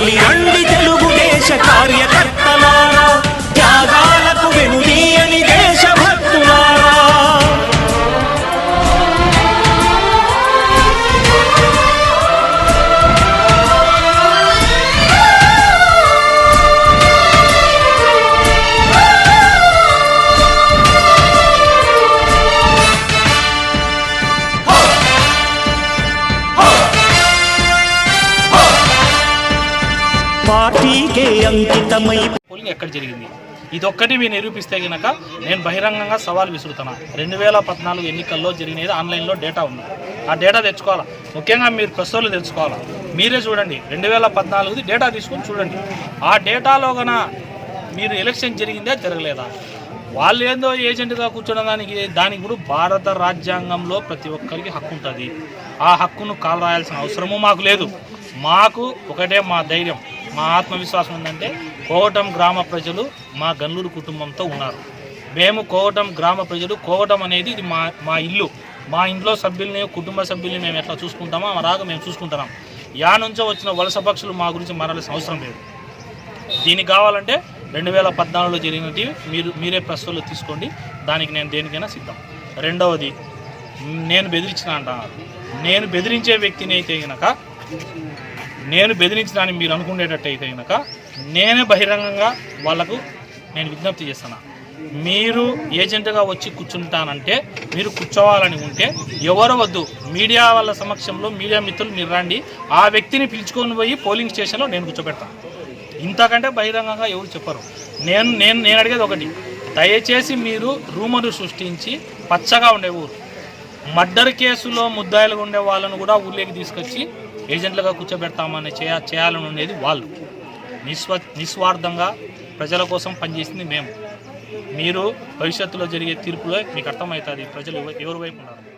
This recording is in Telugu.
కదలి రండి తెలుగుదేశ కార్యక్రమం పార్టీకే అంకితమై పోలింగ్ ఎక్కడ జరిగింది? ఇదొక్కటి మీరు నిరూపిస్తే గనక నేను బహిరంగంగా సవాల్ విసురుతున్నా. రెండు వేల పద్నాలుగు ఎన్నికల్లో జరిగినది ఆన్లైన్లో డేటా ఉంది. ఆ డేటా తెచ్చుకోవాలా? ముఖ్యంగా మీరు ప్రస్తుతాలు తెచ్చుకోవాలా మీరే చూడండి. రెండు వేల పద్నాలుగుది డేటా తీసుకొని చూడండి. ఆ డేటాలో గన మీరు ఎలక్షన్ జరిగిందే జరగలేదా? వాళ్ళు ఏందో ఏజెంట్గా కూర్చోడం దానికి దానికి కూడా భారత రాజ్యాంగంలో ప్రతి ఒక్కరికి హక్కు ఉంటుంది. ఆ హక్కును కాలరాయాల్సిన అవసరము మాకు లేదు. మాకు ఒకటే మా ధైర్యం. మా ఆత్మవిశ్వాసం ఏంటంటే కోవటం గ్రామ ప్రజలు మా గన్లూరు కుటుంబంతో ఉన్నారు. మేము కోవటం గ్రామ ప్రజలు కోవటం అనేది ఇది మా మా ఇల్లు. మా ఇంట్లో సభ్యుల్ని కుటుంబ సభ్యుల్ని మేము ఎట్లా చూసుకుంటామో అలాగా రాగా మేము చూసుకుంటున్నాం. యా నుంచో వచ్చిన వలస పక్షులు మా గురించి మారాల్సిన అవసరం లేదు. దీనికి కావాలంటే రెండు వేల పద్నాలుగులో జరిగినవి మీరు మీరే ప్రశ్నలు తీసుకోండి. దానికి నేను దేనికైనా సిద్ధం. రెండవది నేను బెదిరించిన అంటున్నారు. నేను బెదిరించే వ్యక్తిని అయితే గనక నేను బెదిరించడానికి మీరు అనుకునేటట్టయితే కనుక నేనే బహిరంగంగా వాళ్ళకు నేను విజ్ఞప్తి చేస్తాను మీరు ఏజెంట్గా వచ్చి కూర్చుంటానంటే మీరు కూర్చోవాలని ఉంటే ఎవరు వద్దు మీడియా వాళ్ళ సమక్షంలో మీడియా మిత్రులు మీరు రండి ఆ వ్యక్తిని పిలుచుకొని పోయి పోలింగ్ స్టేషన్లో నేను కూర్చోబెడతాను ఇంతకంటే బహిరంగంగా ఎవరు చెప్పరు. నేను నేను నేను అడిగేది ఒకటి దయచేసి మీరు రూమరు సృష్టించి పచ్చగా ఉండే ఊరు మర్డర్ కేసులో ముద్దాయిలుగా ఉండే వాళ్ళను కూడా ఊళ్ళోకి తీసుకొచ్చి ఏజెంట్లుగా కూర్చోబెడతామని చేయ చేయాలని ఉండేది వాళ్ళు. నిస్వ నిస్వార్థంగా ప్రజల కోసం పనిచేసింది మేము. మీరు భవిష్యత్తులో జరిగే తీర్పులో మీకు అర్థమవుతుంది. ప్రజలు ఎవరి వైపు ఉన్నారు